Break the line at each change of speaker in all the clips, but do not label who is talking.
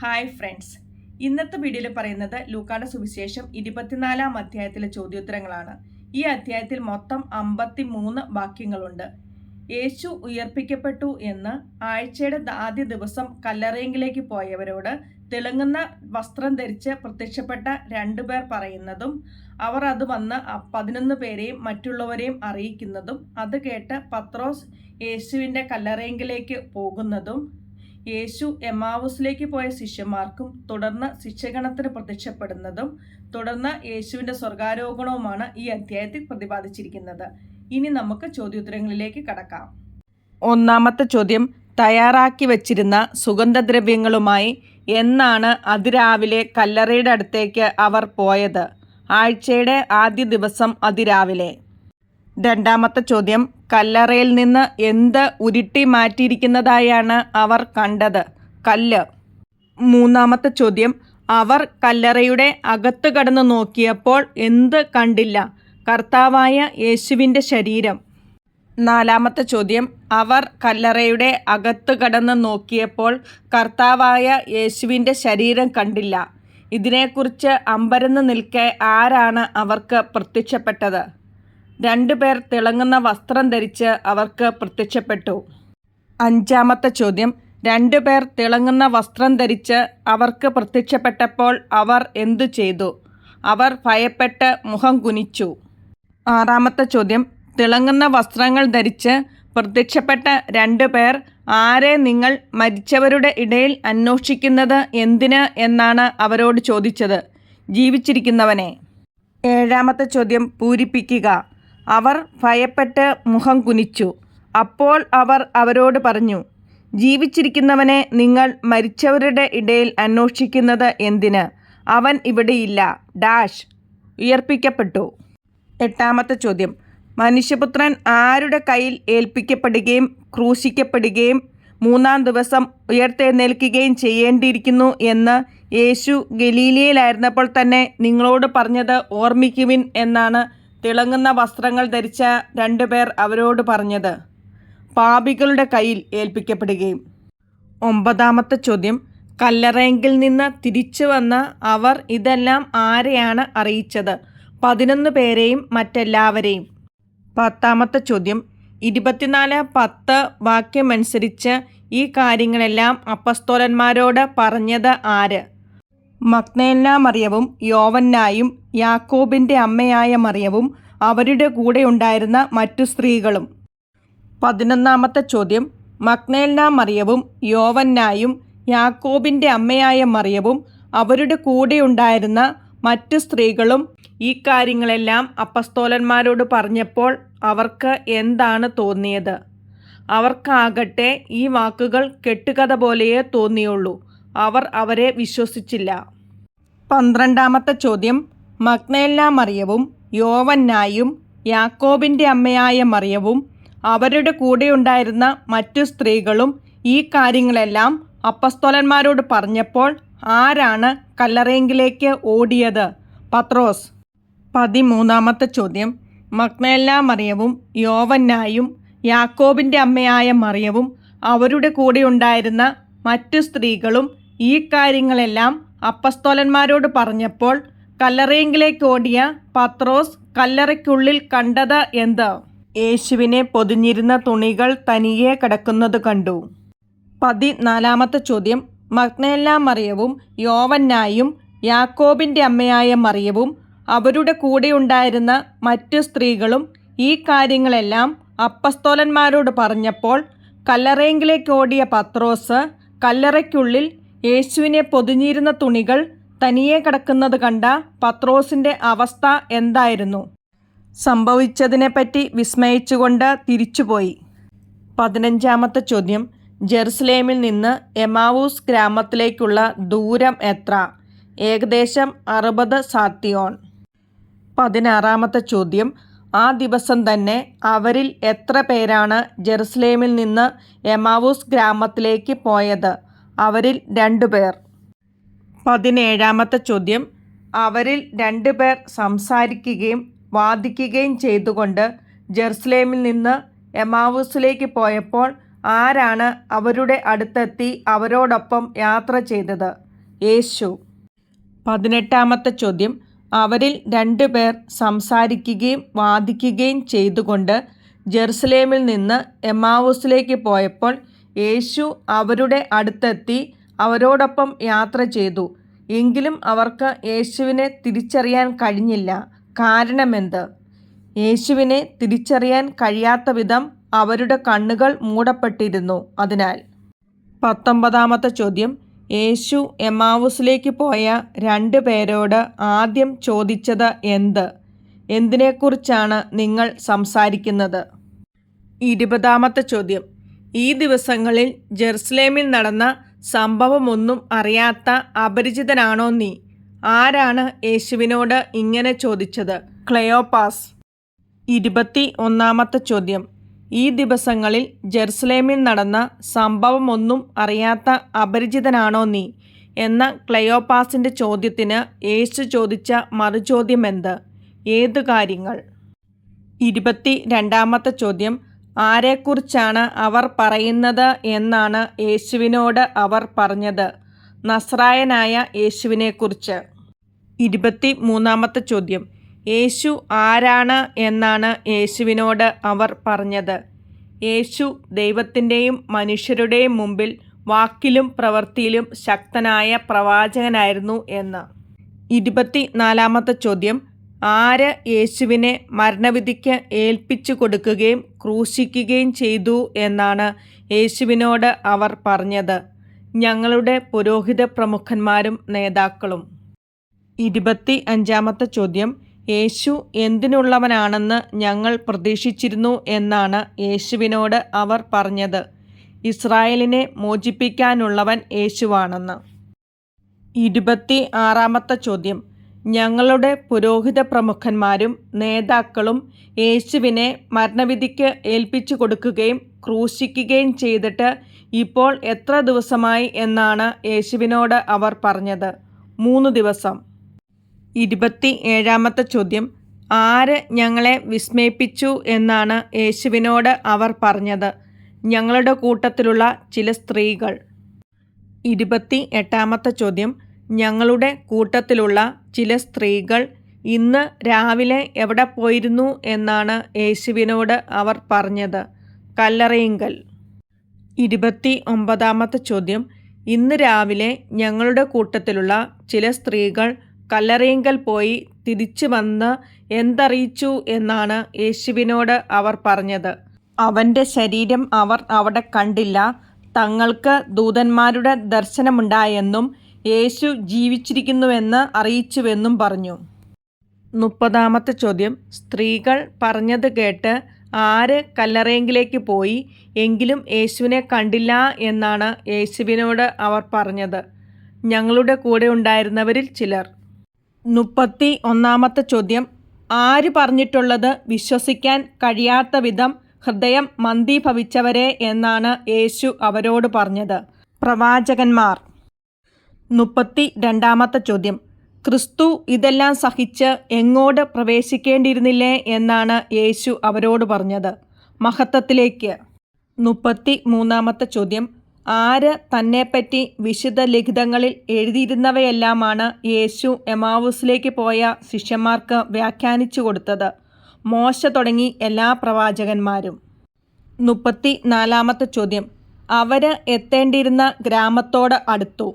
Hi friends ഇന്നത്തെ വീഡിയോയിൽ പറയുന്നത് ലൂക്കായുടെ സുവിശേഷം ഇരുപത്തിനാലാം അധ്യായത്തിലെ ചോദ്യോത്തരങ്ങളാണ്. ഈ അധ്യായത്തിൽ മൊത്തം അമ്പത്തി മൂന്ന് വാക്യങ്ങളുണ്ട്. യേശു ഉയർപ്പിക്കപ്പെട്ടു എന്ന് ആഴ്ചയുടെ ആദ്യ ദിവസം കല്ലറയെങ്കിലേക്ക് പോയവരോട് തിളങ്ങുന്ന വസ്ത്രം ധരിച്ച് പ്രത്യക്ഷപ്പെട്ട രണ്ടുപേർ പറയുന്നതും അവർ അത് വന്ന് പതിനൊന്ന് പേരെയും മറ്റുള്ളവരെയും അറിയിക്കുന്നതും അത് കേട്ട് പത്രോസ് യേശുവിന്റെ കല്ലറയെങ്കിലേക്ക് പോകുന്നതും യേശു എമാവൂസിലേക്ക് പോയ ശിഷ്യന്മാർക്കും തുടർന്ന് ശിക്ഷഗണത്തിന് പ്രത്യക്ഷപ്പെടുന്നതും തുടർന്ന് യേശുവിന്റെ സ്വർഗാരോഹണവുമാണ് ഈ അധ്യായത്തിൽ പ്രതിപാദിച്ചിരിക്കുന്നത്. ഇനി നമുക്ക് ചോദ്യോത്തരങ്ങളിലേക്ക് കടക്കാം. ഒന്നാമത്തെ ചോദ്യം തയ്യാറാക്കി വച്ചിരുന്ന സുഗന്ധദ്രവ്യങ്ങളുമായി എന്നാണ് അതിരാവിലെ കല്ലറയുടെ അടുത്തേക്ക് അവർ പോയത്. ആഴ്ചയുടെ ആദ്യ ദിവസം അതിരാവിലെ. രണ്ടാമത്തെ ചോദ്യം കല്ലറയിൽ നിന്ന് എന്ത് ഉരുട്ടി മാറ്റിയിരിക്കുന്നതായാണ് അവർ കണ്ടത്. കല്ല്. മൂന്നാമത്തെ ചോദ്യം. അവർ കല്ലറയുടെ അകത്ത് കടന്ന് നോക്കിയപ്പോൾ എന്ത് കണ്ടില്ല. കർത്താവായ യേശുവിന്റെ ശരീരം. നാലാമത്തെ ചോദ്യം. അവർ കല്ലറയുടെ അകത്ത് കടന്ന് നോക്കിയപ്പോൾ കർത്താവായ യേശുവിന്റെ ശരീരം കണ്ടില്ല. ഇതിനെക്കുറിച്ച് അമ്പരന്ന് നിൽക്കെ ആരാണ് അവർക്ക് പ്രത്യക്ഷപ്പെട്ടത്? രണ്ടുപേർ തിളങ്ങുന്ന വസ്ത്രം ധരിച്ച് അവർക്ക് പ്രത്യക്ഷപ്പെട്ടു. അഞ്ചാമത്തെ ചോദ്യം രണ്ടുപേർ തിളങ്ങുന്ന വസ്ത്രം ധരിച്ച് അവർക്ക് പ്രത്യക്ഷപ്പെട്ടപ്പോൾ അവർ എന്തു ചെയ്തു? അവർ ഭയപ്പെട്ട് മുഖം കുനിച്ചു. ആറാമത്തെ ചോദ്യം തിളങ്ങുന്ന വസ്ത്രങ്ങൾ ധരിച്ച് പ്രത്യക്ഷപ്പെട്ട രണ്ടു പേർ ആരെ നിങ്ങൾ മരിച്ചവരുടെ ഇടയിൽ അന്വേഷിക്കുന്നത് എന്തിന് എന്നാണ് അവരോട് ചോദിച്ചത്. ജീവിച്ചിരിക്കുന്നവനെ. ഏഴാമത്തെ ചോദ്യം പൂരിപ്പിക്കുക. അവർ ഭയപ്പെട്ട് മുഖം കുനിച്ചു. അപ്പോൾ അവർ അവരോട് പറഞ്ഞു ജീവിച്ചിരിക്കുന്നവനെ നിങ്ങൾ മരിച്ചവരുടെ ഇടയിൽ അന്വേഷിക്കുന്നത് എന്തിന്? അവൻ ഇവിടെയില്ല. ഡാഷ്. ഉയർപ്പിക്കപ്പെട്ടു. എട്ടാമത്തെ ചോദ്യം. മനുഷ്യപുത്രൻ ആരുടെ കയ്യിൽ ഏൽപ്പിക്കപ്പെടുകയും ക്രൂശിക്കപ്പെടുകയും മൂന്നാം ദിവസം ഉയർത്തെഴുന്നേൽക്കുകയും ചെയ്യേണ്ടിയിരിക്കുന്നു എന്ന് യേശു ഗലീലിയയിലായിരുന്നപ്പോൾ തന്നെ നിങ്ങളോട് പറഞ്ഞത് ഓർമ്മിക്കുവിൻ എന്നാണ് തിളങ്ങുന്ന വസ്ത്രങ്ങൾ ധരിച്ച രണ്ടുപേർ അവരോട് പറഞ്ഞത് പാപികളുടെ കയ്യിൽ ഏൽപ്പിക്കപ്പെടുകയും. ഒമ്പതാമത്തെ ചോദ്യം കല്ലറയെങ്കിൽ നിന്ന് തിരിച്ചു വന്ന അവർ ഇതെല്ലാം ആരെയാണ് അറിയിച്ചത്? പതിനൊന്ന് പേരെയും മറ്റെല്ലാവരെയും. പത്താമത്തെ ചോദ്യം ഇരുപത്തിനാല് പത്ത് വാക്യമനുസരിച്ച് ഈ കാര്യങ്ങളെല്ലാം അപ്പസ്തോലന്മാരോട് പറഞ്ഞത് ആര്? മഗ്നേന മറിയവും യോവന്നായും യാക്കോബിന്റെ അമ്മയായ മറിയവും അവരുടെ കൂടെ ഉണ്ടായിരുന്ന മറ്റു സ്ത്രീകളും. പതിനൊന്നാമത്തെ ചോദ്യം. മക്നേല മറിയവും യോവന്നായും യാക്കോബിന്റെ അമ്മയായ മറിയവും അവരുടെ കൂടെ ഉണ്ടായിരുന്ന മറ്റു സ്ത്രീകളും ഈ കാര്യങ്ങളെല്ലാം അപ്പസ്തോലന്മാരോട് പറഞ്ഞപ്പോൾ അവർക്ക് എന്താണ് തോന്നിയത്? അവർക്കാകട്ടെ ഈ വാക്കുകൾ കെട്ടുകഥ പോലെയേ തോന്നിയുള്ളൂ. അവർ അവരെ വിശ്വസിച്ചില്ല. പന്ത്രണ്ടാമത്തെ ചോദ്യം മഗ്നേൽന മറിയവും യോവന്നായും യാക്കോബിന്റെ അമ്മയായ മറിയവും അവരുടെ കൂടെയുണ്ടായിരുന്ന മറ്റു സ്ത്രീകളും ഈ കാര്യങ്ങളെല്ലാം അപ്പസ്തോലന്മാരോട് പറഞ്ഞപ്പോൾ ആരാണ് കല്ലറയെങ്കിലേക്ക് ഓടിയത്? പത്രോസ്. പതിമൂന്നാമത്തെ ചോദ്യം മഗ്നേല മറിയവും യോവന്നായും യാക്കോബിന്റെ അമ്മയായ മറിയവും അവരുടെ കൂടെയുണ്ടായിരുന്ന മറ്റു സ്ത്രീകളും ഈ കാര്യങ്ങളെല്ലാം അപ്പസ്തോലന്മാരോട് പറഞ്ഞപ്പോൾ കല്ലറയെങ്കിലേക്ക് ഓടിയ പത്രോസ് കല്ലറയ്ക്കുള്ളിൽ കണ്ടത് എന്ത്? യേശുവിനെ പൊതിഞ്ഞിരുന്ന തുണികൾ തനിയെ കിടക്കുന്നത് കണ്ടു. പതിനാലാമത്തെ ചോദ്യം. മഗ്നേല മറിയവും യോവന്നായും യാക്കോബിന്റെ അമ്മയായ മറിയവും അവരുടെ കൂടെയുണ്ടായിരുന്ന മറ്റു സ്ത്രീകളും ഈ കാര്യങ്ങളെല്ലാം അപ്പസ്തോലന്മാരോട് പറഞ്ഞപ്പോൾ കല്ലറയെങ്കിലേക്ക് ഓടിയ പത്രോസ് കല്ലറയ്ക്കുള്ളിൽ യേശുവിനെ പൊതിഞ്ഞിരുന്ന തുണികൾ തനിയെ കിടക്കുന്നത് കണ്ട പത്രോസിന്റെ അവസ്ഥ എന്തായിരുന്നു? സംഭവിച്ചതിനെപ്പറ്റി വിസ്മയിച്ചുകൊണ്ട് തിരിച്ചുപോയി. പതിനഞ്ചാമത്തെ ചോദ്യം. ജെറുസലേമിൽ നിന്ന് എമാവൂസ് ഗ്രാമത്തിലേക്കുള്ള ദൂരം എത്ര? ഏകദേശം അറുപത് സാത്തിയോൺ. പതിനാറാമത്തെ ചോദ്യം. ആ ദിവസം തന്നെ അവരിൽ എത്ര പേരാണ് ജെറുസലേമിൽ നിന്ന് എമാവൂസ് ഗ്രാമത്തിലേക്ക് പോയത്? അവരിൽ രണ്ടുപേർ പതിനേഴാമത്തെ ചോദ്യം. അവരിൽ രണ്ടുപേർ സംസാരിക്കുകയും വാദിക്കുകയും ചെയ്തുകൊണ്ട് ജെറുസലേമിൽ നിന്ന് എമാവൂസിലേക്ക് പോയപ്പോൾ ആരാണ് അവരുടെ അടുത്തെത്തി അവരോടൊപ്പം യാത്ര ചെയ്തത്? യേശു. പതിനെട്ടാമത്തെ ചോദ്യം. അവരിൽ രണ്ടുപേർ സംസാരിക്കുകയും വാദിക്കുകയും ചെയ്തുകൊണ്ട് ജെറുസലേമിൽ നിന്ന് എമാവൂസിലേക്ക് പോയപ്പോൾ യേശു അവരുടെ അടുത്തെത്തി അവരോടൊപ്പം യാത്ര ചെയ്തു. എങ്കിലും അവർക്ക് യേശുവിനെ തിരിച്ചറിയാൻ കഴിഞ്ഞില്ല. കാരണമെന്ത്? യേശുവിനെ തിരിച്ചറിയാൻ കഴിയാത്ത വിധം അവരുടെ കണ്ണുകൾ മൂടപ്പെട്ടിരുന്നു. അതിനാൽ പത്തൊമ്പതാമത്തെ ചോദ്യം. യേശു എമാവുസിലേക്ക് പോയ രണ്ട് പേരോട് ആദ്യം ചോദിച്ചത് എന്ത്? എന്തിനെക്കുറിച്ചാണ് നിങ്ങൾ സംസാരിക്കുന്നത്? ഇരുപതാമത്തെ ചോദ്യം. ഈ ദിവസങ്ങളിൽ ജെറുസലേമിൽ നടന്ന സംഭവമൊന്നും അറിയാത്ത അപരിചിതനാണോ നീ? ആരാണ് യേശുവിനോട് ഇങ്ങനെ ചോദിച്ചത്? ക്ലെയോപാസ്. ഇരുപത്തി ഒന്നാമത്തെ ചോദ്യം. ഈ ദിവസങ്ങളിൽ ജെറുസലേമിൽ നടന്ന സംഭവമൊന്നും അറിയാത്ത അപരിചിതനാണോ നീ? എന്ന ക്ലയോപാസിന്റെ ചോദ്യത്തിന് യേശു ചോദിച്ച മറുചോദ്യം എന്ത് ഏതു കാര്യങ്ങൾ? ഇരുപത്തി രണ്ടാമത്തെ ചോദ്യം. ആരെക്കുറിച്ചാണ് അവർ പറയുന്നത് എന്നാണ് യേശുവിനോട് അവർ പറഞ്ഞത്. നസ്രായനായ യേശുവിനെക്കുറിച്ച്. ഇരുപത്തി മൂന്നാമത്തെ ചോദ്യം. യേശു ആരാണ് എന്നാണ് യേശുവിനോട് അവർ പറഞ്ഞത്. യേശു ദൈവത്തിന്റെയും മനുഷ്യരുടെയും മുമ്പിൽ വാക്കിലും പ്രവൃത്തിയിലും ശക്തനായ പ്രവാചകനായിരുന്നു എന്ന്. ഇരുപത്തി നാലാമത്തെ ചോദ്യം. ആര് യേശുവിനെ മരണവിധിക്ക് ഏൽപ്പിച്ചു കൊടുക്കുകയും ക്രൂശിക്കുകയും ചെയ്തു എന്നാണ് യേശുവിനോട് അവർ പറഞ്ഞത്. ഞങ്ങളുടെ പുരോഹിത പ്രമുഖന്മാരും നേതാക്കളും. ഇരുപത്തി അഞ്ചാമത്തെ ചോദ്യം യേശു എന്തിനുള്ളവനാണെന്ന് ഞങ്ങൾ പ്രതീക്ഷിച്ചിരുന്നു എന്നാണ് യേശുവിനോട് അവർ പറഞ്ഞത്. ഇസ്രായേലിനെ മോചിപ്പിക്കാനുള്ളവൻ യേശുവാണെന്ന്. ഇരുപത്തി ആറാമത്തെ ചോദ്യം ഞങ്ങളുടെ പുരോഹിത പ്രമുഖന്മാരും നേതാക്കളും യേശുവിനെ മരണവിധിക്ക് ഏൽപ്പിച്ചു കൊടുക്കുകയും ക്രൂശിക്കുകയും ചെയ്തിട്ട് ഇപ്പോൾ എത്ര ദിവസമായി എന്നാണ് യേശുവിനോട് അവർ പറഞ്ഞത്. മൂന്ന് ദിവസം. ഇരുപത്തി ഏഴാമത്തെ ചോദ്യം. ആര് ഞങ്ങളെ വിസ്മയിപ്പിച്ചു എന്നാണ് യേശുവിനോട് അവർ പറഞ്ഞത്. ഞങ്ങളുടെ കൂട്ടത്തിലുള്ള ചില സ്ത്രീകൾ. ഇരുപത്തി എട്ടാമത്തെ ചോദ്യം. ഞങ്ങളുടെ കൂട്ടത്തിലുള്ള ചില സ്ത്രീകൾ ഇന്ന് രാവിലെ എവിടെ പോയിരുന്നു എന്നാണ് യേശുവിനോട് അവർ പറഞ്ഞത്. കല്ലറയിങ്കൽ. ഇരുപത്തി ഒമ്പതാമത്തെ ചോദ്യം. ഇന്ന് രാവിലെ ഞങ്ങളുടെ കൂട്ടത്തിലുള്ള ചില സ്ത്രീകൾ കല്ലറയിങ്കൽ പോയി തിരിച്ചു വന്ന് എന്തറിയിച്ചു എന്നാണ് യേശുവിനോട് അവർ പറഞ്ഞത്. അവന്റെ ശരീരം അവർ അവിടെ കണ്ടില്ല. തങ്ങൾക്ക് ദൂതന്മാരുടെ ദർശനമുണ്ടായെന്നും യേശു ജീവിച്ചിരിക്കുന്നുവെന്ന് അറിയിച്ചുവെന്നും പറഞ്ഞു. മുപ്പതാമത്തെ ചോദ്യം. സ്ത്രീകൾ പറഞ്ഞത് കേട്ട് ആര് കല്ലറയെങ്കിലേക്ക് പോയി? എങ്കിലും യേശുവിനെ കണ്ടില്ല എന്നാണ് യേശുവിനോട് അവർ പറഞ്ഞത്. ഞങ്ങളുടെ കൂടെ ഉണ്ടായിരുന്നവരിൽ ചിലർ. മുപ്പത്തി ഒന്നാമത്തെ ചോദ്യം. ആര് പറഞ്ഞിട്ടുള്ളത് വിശ്വസിക്കാൻ കഴിയാത്ത വിധം ഹൃദയം മന്ദീഭവിച്ചവരെ എന്നാണ് യേശു അവരോട് പറഞ്ഞത്. പ്രവാചകന്മാർ. മുപ്പത്തി രണ്ടാമത്തെ ചോദ്യം. ക്രിസ്തു ഇതെല്ലാം സഹിച്ച് എങ്ങോട്ട് പ്രവേശിക്കേണ്ടിയിരുന്നില്ലേ എന്നാണ് യേശു അവരോട് പറഞ്ഞത്. മഹത്വത്തിലേക്ക്. മുപ്പത്തി മൂന്നാമത്തെ ചോദ്യം. ആര് തന്നെപ്പറ്റി വിശുദ്ധ ലിഖിതങ്ങളിൽ എഴുതിയിരുന്നവയെല്ലാമാണ് യേശു എമാവൂസിലേക്ക് പോയ ശിഷ്യന്മാർക്ക് വ്യാഖ്യാനിച്ചു കൊടുത്തത്. മോശ തുടങ്ങി എല്ലാ പ്രവാചകന്മാരും. മുപ്പത്തി നാലാമത്തെ ചോദ്യം. അവർ എത്തേണ്ടിയിരുന്ന ഗ്രാമത്തോട് അടുത്തു.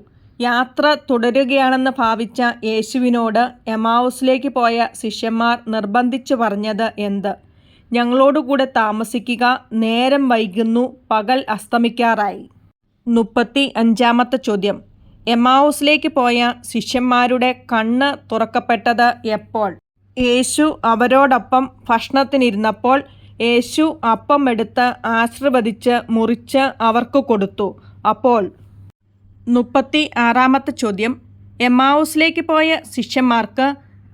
യാത്ര തുടരുകയാണെന്ന് ഭാവിച്ച യേശുവിനോട് എമാവുസിലേക്ക് പോയ ശിഷ്യന്മാർ നിർബന്ധിച്ചു പറഞ്ഞത് എന്ത്? ഞങ്ങളോടുകൂടെ താമസിക്കുക നേരം വൈകുന്നു പകൽ അസ്തമിക്കാറായി. മുപ്പത്തി അഞ്ചാമത്തെ ചോദ്യം. എമാവുസിലേക്ക് പോയ ശിഷ്യന്മാരുടെ കണ്ണ് തുറക്കപ്പെട്ടത് എപ്പോൾ? യേശു അവരോടൊപ്പം ഭക്ഷണത്തിനിരുന്നപ്പോൾ യേശു അപ്പം എടുത്ത് ആശീർവദിച്ച് മുറിച്ച് അവർക്ക് കൊടുത്തു. അപ്പോൾ മുപ്പത്തി ആറാമത്തെ ചോദ്യം. എമാവുസിലേക്ക് പോയ ശിഷ്യന്മാർക്ക്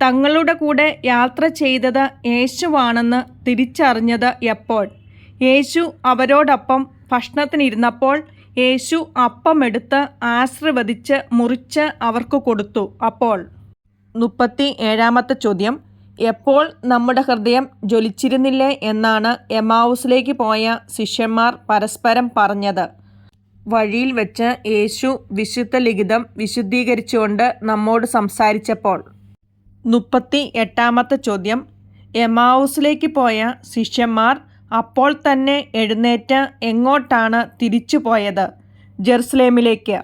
തങ്ങളുടെ കൂടെ യാത്ര ചെയ്തത് യേശുവാണെന്ന് തിരിച്ചറിഞ്ഞത് എപ്പോൾ? യേശു അവരോടൊപ്പം ഭക്ഷണത്തിനിരുന്നപ്പോൾ യേശു അപ്പമെടുത്ത് ആശീർവദിച്ച് മുറിച്ച് അവർക്ക് കൊടുത്തു. അപ്പോൾ മുപ്പത്തി ഏഴാമത്തെ ചോദ്യം. എപ്പോൾ നമ്മുടെ ഹൃദയം ജ്വലിച്ചിരുന്നില്ലേ എന്നാണ് എമാവുസിലേക്ക് പോയ ശിഷ്യന്മാർ പരസ്പരം പറഞ്ഞത്. വഴിയിൽ വെച്ച് യേശു വിശുദ്ധ ലിഖിതം വിശുദ്ധീകരിച്ചുകൊണ്ട് നമ്മോട് സംസാരിച്ചപ്പോൾ. മുപ്പത്തി എട്ടാമത്തെ ചോദ്യം. എമാവൂസിലേക്ക് പോയ ശിഷ്യന്മാർ അപ്പോൾ തന്നെ എഴുന്നേറ്റ് എങ്ങോട്ടാണ് തിരിച്ചു പോയത്? ജെറുസലേമിലേക്ക്.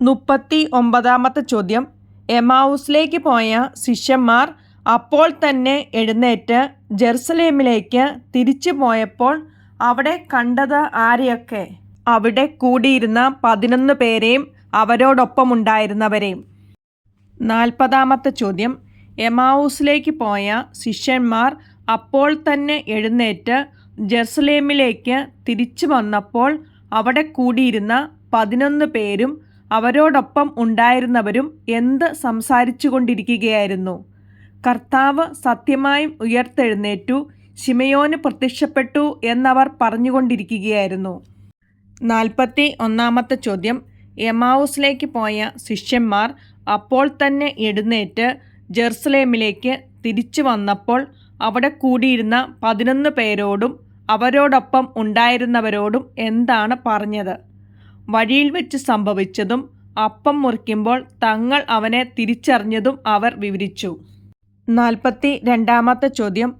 മുപ്പത്തി ഒമ്പതാമത്തെ ചോദ്യം. എമാവൂസിലേക്ക് പോയ ശിഷ്യന്മാർ അപ്പോൾ തന്നെ എഴുന്നേറ്റ് ജെറുസലേമിലേക്ക് തിരിച്ചു പോയപ്പോൾ അവിടെ കണ്ടത് ആരെയൊക്കെ? അവിടെ കൂടിയിരുന്ന പതിനൊന്ന് പേരെയും അവരോടൊപ്പം ഉണ്ടായിരുന്നവരെയും നാൽപ്പതാമത്തെ ചോദ്യം. എമാവൂസിലേക്ക് പോയ ശിഷ്യന്മാർ അപ്പോൾ തന്നെ എഴുന്നേറ്റ് ജെറുസലേമിലേക്ക് തിരിച്ചു വന്നപ്പോൾ അവിടെ കൂടിയിരുന്ന പതിനൊന്ന് പേരും അവരോടൊപ്പം ഉണ്ടായിരുന്നവരും എന്ത് സംസാരിച്ചു കൊണ്ടിരിക്കുകയായിരുന്നു കർത്താവ് സത്യമായും ഉയർത്തെഴുന്നേറ്റു ശിമയോന് പ്രത്യക്ഷപ്പെട്ടു എന്നവർ പറഞ്ഞുകൊണ്ടിരിക്കുകയായിരുന്നു. നാൽപ്പത്തി ഒന്നാമത്തെ ചോദ്യം. എമാവൂസിലേക്ക് പോയ ശിഷ്യന്മാർ അപ്പോൾ തന്നെ എഴുന്നേറ്റ് ജെറുസലേമിലേക്ക് തിരിച്ചു വന്നപ്പോൾ അവിടെ കൂടിയിരുന്ന പതിനൊന്ന് പേരോടും അവരോടൊപ്പം ഉണ്ടായിരുന്നവരോടും എന്താണ് പറഞ്ഞത്? വഴിയിൽ വെച്ച് സംഭവിച്ചതും അപ്പം മുറിക്കുമ്പോൾ തങ്ങൾ അവനെ തിരിച്ചറിഞ്ഞതും അവർ വിവരിച്ചു. നാൽപ്പത്തി രണ്ടാമത്തെ ചോദ്യം.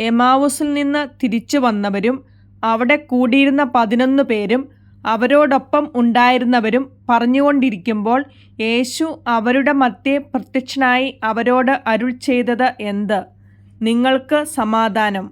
എമാവൂസിൽ നിന്ന് തിരിച്ചു വന്നവരും അവിടെ കൂടിയിരുന്ന പതിനൊന്ന് പേരും അവരോടൊപ്പം ഉണ്ടായിരുന്നവരും പറഞ്ഞുകൊണ്ടിരിക്കുമ്പോൾ യേശു അവരുടെ മധ്യേ പ്രത്യക്ഷനായി അവരോട് അരുൾ ചെയ്തത് എന്ത്? നിങ്ങൾക്ക് സമാധാനം.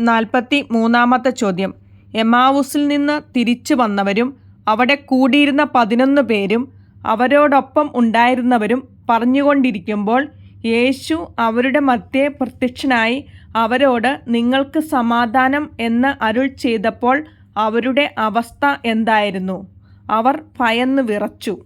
നാൽപ്പത്തി മൂന്നാമത്തെ ചോദ്യം. എമാവൂസിൽ നിന്ന് തിരിച്ചു വന്നവരും അവിടെ കൂടിയിരുന്ന പതിനൊന്ന് പേരും അവരോടൊപ്പം ഉണ്ടായിരുന്നവരും പറഞ്ഞുകൊണ്ടിരിക്കുമ്പോൾ യേശു അവരുടെ മധ്യേ പ്രത്യക്ഷനായി അവരോട് നിങ്ങൾക്ക് സമാധാനം എന്ന് അരുൾ ചെയ്തപ്പോൾ അവരുടെ അവസ്ഥ എന്തായിരുന്നു? അവർ ഭയന്ന് വിറച്ചു.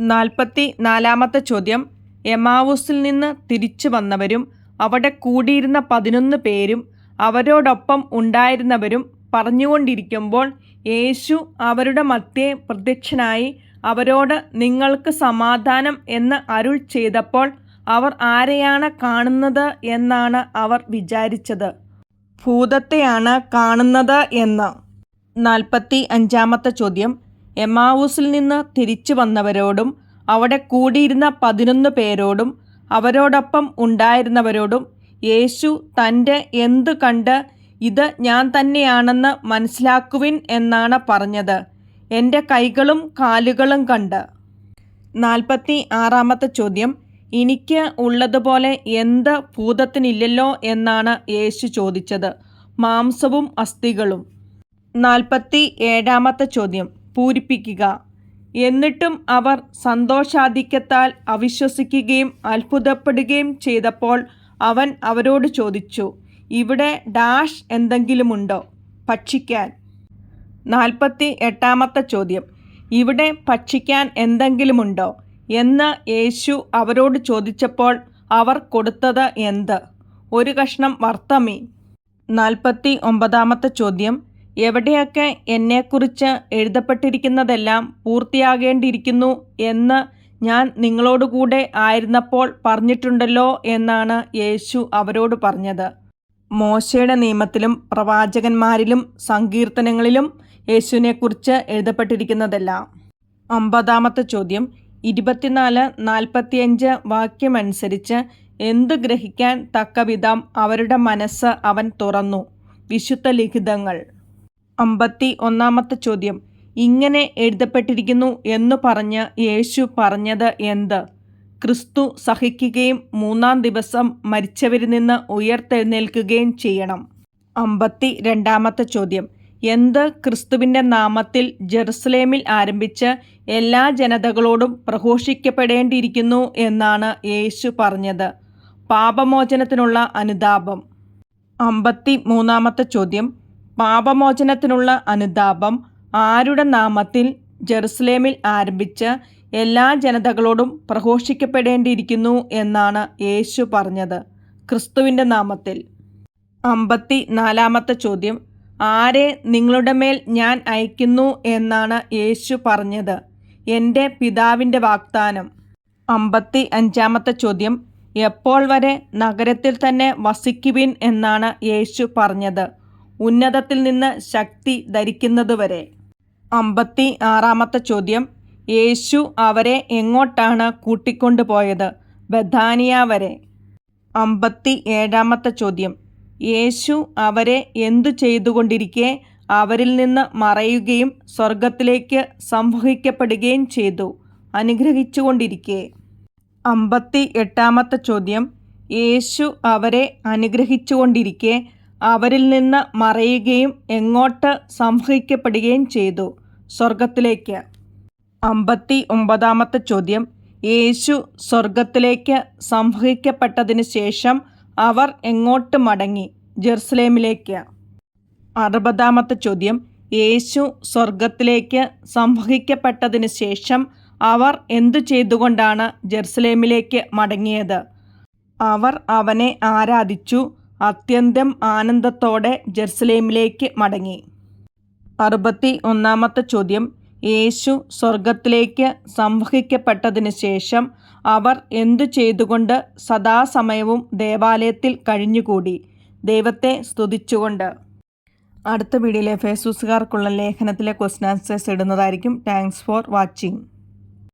നാൽപ്പത്തി നാലാമത്തെ ചോദ്യം. എമാവൂസിൽ നിന്ന് തിരിച്ചു വന്നവരും അവിടെ കൂടിയിരുന്ന പതിനൊന്ന് പേരും അവരോടൊപ്പം ഉണ്ടായിരുന്നവരും പറഞ്ഞുകൊണ്ടിരിക്കുമ്പോൾ യേശു അവരുടെ മധ്യേ പ്രത്യക്ഷനായി അവരോട് നിങ്ങൾക്ക് സമാധാനം എന്ന് അരുൾ ചെയ്തപ്പോൾ അവർ ആരെയാണ് കാണുന്നത് എന്നാണ് അവർ വിചാരിച്ചത്. ഭൂതത്തെയാണ് കാണുന്നത് എന്ന്. നാൽപ്പത്തി അഞ്ചാമത്തെ ചോദ്യം. എമാവൂസിൽ നിന്ന് തിരിച്ചു വന്നവരോടും അവിടെ കൂടിയിരുന്ന പതിനൊന്ന് പേരോടും അവരോടൊപ്പം ഉണ്ടായിരുന്നവരോടും യേശു തന്റെ എന്തു കണ്ട് ഇത് ഞാൻ തന്നെയാണെന്ന് മനസ്സിലാക്കുവിൻ എന്നാണ് പറഞ്ഞത്. എന്റെ കൈകളും കാലുകളും കണ്ട്. നാൽപ്പത്തി ആറാമത്തെ ചോദ്യം. എനിക്ക് ഉള്ളതുപോലെ എന്ത് ഭൂതത്തിനില്ലല്ലോ എന്നാണ് യേശു ചോദിച്ചത്. മാംസവും അസ്ഥികളും. നാൽപ്പത്തി ഏഴാമത്തെ ചോദ്യം. പൂരിപ്പിക്കുക. എന്നിട്ടും അവർ സന്തോഷാധിക്യത്താൽ അവിശ്വസിക്കുകയും അത്ഭുതപ്പെടുകയും ചെയ്തപ്പോൾ അവൻ അവരോട് ചോദിച്ചു ഇവിടെ ഡാഷ് എന്തെങ്കിലുമുണ്ടോ? ഭക്ഷിക്കാൻ. നാൽപ്പത്തി എട്ടാമത്തെ ചോദ്യം ഇവിടെ ഭക്ഷിക്കാൻ എന്തെങ്കിലുമുണ്ടോ? എന്ന് യേശു അവരോട് ചോദിച്ചപ്പോൾ അവർ കൊടുത്തത് എന്ത്? ഒരു കഷ്ണം വർത്തമീൻ നാൽപ്പത്തി ഒമ്പതാമത്തെ ചോദ്യം എവിടെയൊക്കെ എന്നെക്കുറിച്ച് എഴുതപ്പെട്ടിരിക്കുന്നതെല്ലാം പൂർത്തിയാകേണ്ടിയിരിക്കുന്നു എന്ന് ഞാൻ നിങ്ങളോടുകൂടെ ആയിരുന്നപ്പോൾ പറഞ്ഞിട്ടുണ്ടല്ലോ എന്നാണ് യേശു അവരോട് പറഞ്ഞത്. മോശയുടെ നിയമത്തിലും പ്രവാചകന്മാരിലും സങ്കീർത്തനങ്ങളിലും യേശുവിനെക്കുറിച്ച് എഴുതപ്പെട്ടിരിക്കുന്നതെല്ലാം. അമ്പതാമത്തെ ചോദ്യം. ഇരുപത്തിനാല് നാൽപ്പത്തിയഞ്ച് വാക്യമനുസരിച്ച് എന്ത് ഗ്രഹിക്കാൻ തക്കവിധം അവരുടെ മനസ്സ് അവൻ തുറന്നു? വിശുദ്ധ ലിഖിതങ്ങൾ. അമ്പത്തി ഒന്നാമത്തെ ചോദ്യം. ഇങ്ങനെ എഴുതപ്പെട്ടിരിക്കുന്നു എന്ന് പറഞ്ഞ് യേശു പറഞ്ഞത് എന്ത്? ക്രിസ്തു സഹിക്കുകയും മൂന്നാം ദിവസം മരിച്ചവരിൽ നിന്ന് ഉയർത്തെഴുന്നേൽക്കുകയും ചെയ്യണം. അമ്പത്തി രണ്ടാമത്തെ ചോദ്യം. എന്ത് ക്രിസ്തുവിന്റെ നാമത്തിൽ ജെറുസലേമിൽ ആരംഭിച്ച് എല്ലാ ജനതകളോടും പ്രഘോഷിക്കപ്പെടേണ്ടിയിരിക്കുന്നു എന്നാണ് യേശു പറഞ്ഞത്. പാപമോചനത്തിനുള്ള അനുതാപം. അമ്പത്തി മൂന്നാമത്തെ ചോദ്യം. പാപമോചനത്തിനുള്ള അനുതാപം ആരുടെ നാമത്തിൽ ജെറുസലേമിൽ ആരംഭിച്ച് എല്ലാ ജനതകളോടും പ്രഘോഷിക്കപ്പെടേണ്ടിയിരിക്കുന്നു എന്നാണ് യേശു പറഞ്ഞത്. ക്രിസ്തുവിന്റെ നാമത്തിൽ. അമ്പത്തി നാലാമത്തെ ചോദ്യം. ആരെ നിങ്ങളുടെ മേൽ ഞാൻ അയക്കുന്നു എന്നാണ് യേശു പറഞ്ഞത്. എന്റെ പിതാവിന്റെ വാഗ്ദാനം. അമ്പത്തി അഞ്ചാമത്തെ ചോദ്യം. എപ്പോൾ വരെ നഗരത്തിൽ തന്നെ വസിക്കുവിൻ എന്നാണ് യേശു പറഞ്ഞത്. ഉന്നതത്തിൽ നിന്ന് ശക്തി ധരിക്കുന്നതുവരെ. അമ്പത്തി ആറാമത്തെ ചോദ്യം. യേശു അവരെ എങ്ങോട്ടാണ് കൂട്ടിക്കൊണ്ടുപോയത്? ബഥാനിയ വരെ. അമ്പത്തി ഏഴാമത്തെ ചോദ്യം. യേശു അവരെ എന്തു ചെയ്തുകൊണ്ടിരിക്കെ അവരിൽ നിന്ന് മറയുകയും സ്വർഗത്തിലേക്ക് സംവഹിക്കപ്പെടുകയും ചെയ്തു. അനുഗ്രഹിച്ചുകൊണ്ടിരിക്കെ. അമ്പത്തി എട്ടാമത്തെ ചോദ്യം. യേശു അവരെ അനുഗ്രഹിച്ചുകൊണ്ടിരിക്കെ അവരിൽ നിന്ന് മറയുകയും എങ്ങോട്ട് സംഹരിക്കപ്പെടുകയും ചെയ്തു. സ്വർഗത്തിലേക്ക് അമ്പത്തി ഒമ്പതാമത്തെ ചോദ്യം. യേശു സ്വർഗത്തിലേക്ക് സംഹരിക്കപ്പെട്ടതിന് ശേഷം അവർ എങ്ങോട്ട് മടങ്ങി? ജെറുസലേമിലേക്ക്. അറുപതാമത്തെ ചോദ്യം. യേശു സ്വർഗത്തിലേക്ക് സംഹരിക്കപ്പെട്ടതിന് ശേഷം അവർ എന്തു ചെയ്തുകൊണ്ടാണ് ജെറുസലേമിലേക്ക് മടങ്ങിയത്? അവർ അവനെ ആരാധിച്ചു. അത്യന്തം ആനന്ദത്തോടെ ജെറുസലേമിലേക്ക് മടങ്ങി. അറുപത്തി ഒന്നാമത്തെ ചോദ്യം യേശു സ്വർഗത്തിലേക്ക് സംവഹിക്കപ്പെട്ടതിന് ശേഷം അവർ എന്തു ചെയ്തുകൊണ്ട് സദാസമയവും ദേവാലയത്തിൽ കഴിഞ്ഞുകൂടി? ദൈവത്തെ സ്തുതിച്ചുകൊണ്ട്. അടുത്ത വീഡിയോയിലെ ഫേസ്ബുക്സുകാർക്കുള്ള ലേഖനത്തിലെ ക്വസ്റ്റൻ ആൻസേഴ്സ് ഇടുന്നതായിരിക്കും. Thanks for watching